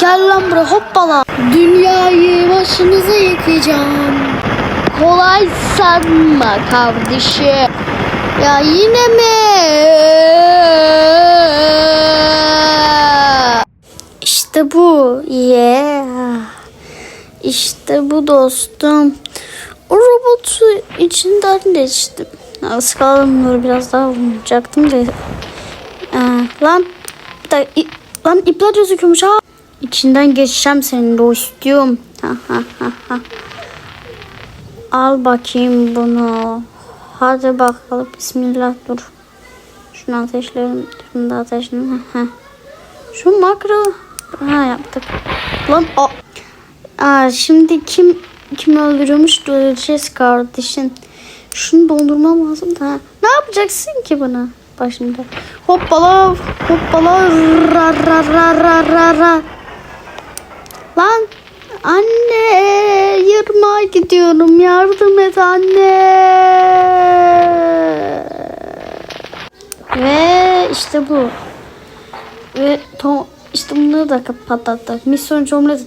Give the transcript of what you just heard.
Gel lan buraya hoppala. Dünyayı başınıza yıkacağım. Kolay sanma kardeşim. Ya yine mi? İşte bu. Yeah. İşte bu dostum. O robotu içinden geçtim. Az kaldım dur biraz daha vuracaktım da. Ee, lan bir dakika, lan ipler gözüküyormuş ha. İçinden geçeceğim senin dostum. Al bakayım bunu. Hadi bakalım. Bismillah dur. Şunu ateşleyelim. Şunu da heh. Şu makro. Ha yaptık. Lan o. Aa, şimdi kim kim öldürüyormuş göreceğiz kardeşim. Şunu dondurmam lazım da. Ne yapacaksın ki bana? Başında. Hoppala hoppala ra ra ra ra ra. Lan anne yırmağa gidiyorum yardım et anne. Ve işte bu. Ve to işte bunları da patlattık. Misyon cümle.